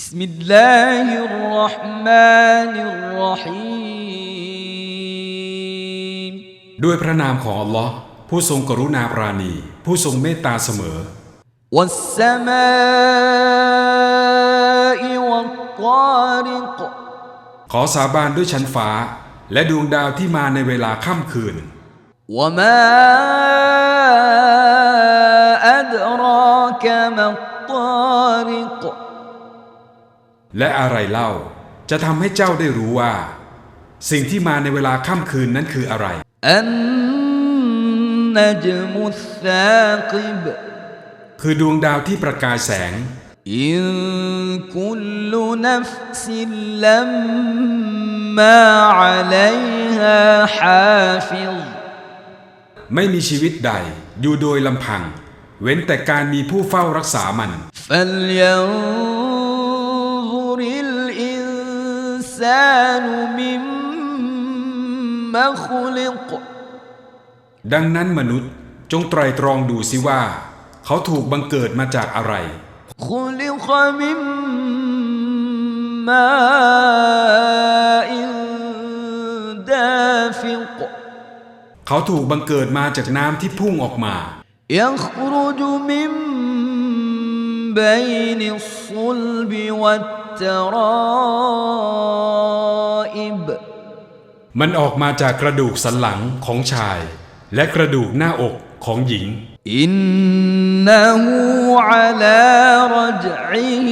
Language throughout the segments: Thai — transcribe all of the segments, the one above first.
بسم الله الرحمن الرحيم ด้วยพระนามของอัลลอฮ์ผู้ทรงกรุณาปราณี ผู้ทรงเมตตาเสมอ والسماء والطارق ขอสาบานด้วยชั้นฟ้า และดวงดาวที่มาในเวลาค่ำคืน وما أدراك ما และอะไรเล่าจะทำให้เจ้าได้รู้ว่า สิ่งที่มาในเวลาค่ำคืนนั้นคืออะไรอันนจมุสซากิบคือดวงดาวที่ประกายแสง อินคุลนัฟซิลลัมมาอะลัยฮาฮาฟิลไม่มีชีวิตใดอยู่โดยลำพัง เว้นแต่การมีผู้เฝ้ารักษามันฟัลยั الإنسان مما خلق ดังนั้นมนุษย์จงไตรตรองดูสิว่า เขาถูกบังเกิดมาจากอะไร خلق من ماء دافق เขาถูกบังเกิดมาจากน้ำที่พุ่งออกมา يخرج من بين الصلب والترائب มันออกมาจากกระดูกสันหลังของชาย และกระดูกหน้าอกของหญิง إنه على رجعه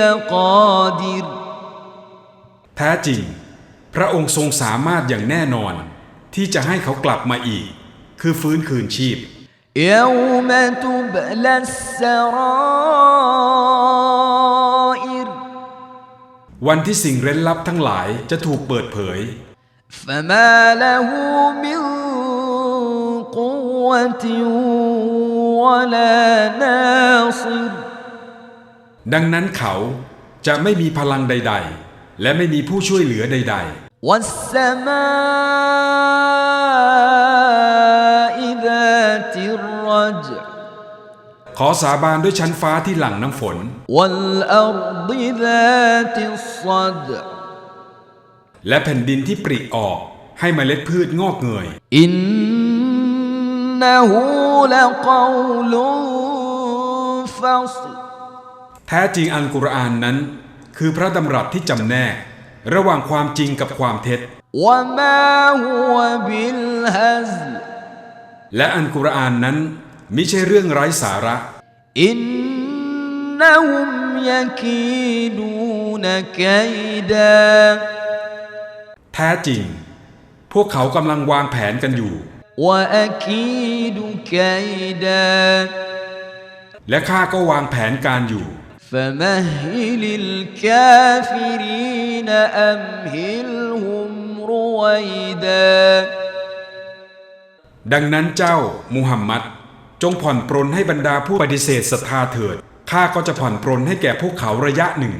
لقادر แท้จริง พระองค์ทรงสามารถอย่างแน่นอน ที่จะให้เขากลับมาอีก คือฟื้นคืนชีพ يوم تبلى السرائر วันที่สิ่งเร้นลับทั้งหลายจะถูกเปิดเผย فما له من قوة ولا ناصر ดังนั้นเขาจะไม่มีพลังใด ๆ และไม่มีผู้ช่วยเหลือใด والسماء ذات الرجع ๆ ขอสาบานด้วยชั้นฟ้าที่หลั่งน้ำฝน والأرض ذات الصدع และแผ่นดินที่ปริออกให้เมล็ดพืชงอกเงย อินนะฮูละกอลูฟัสแท้จริงอันกุรอานนั้น คือพระดำรัสที่จำแนก ระหว่างความจริงกับความเท็จและอันกุรอานนั้นไม่ใช่เรื่องไร้สาระ อินนะฮุมยาคีดูนกัยดา แท้จริง พวกเขากำลังวางแผนกันอยู่ وأكيد كيدا และข้าก็วางแผนการอยู่ فمهل الكافرين أمهلهم رويدا ดังนั้นเจ้ามุฮัมมัด จงผ่อนปรนให้บรรดาผู้ปฏิเสธศรัทธาเถิด ข้าก็จะผ่อนปรนให้แก่พวกเขาระยะหนึ่ง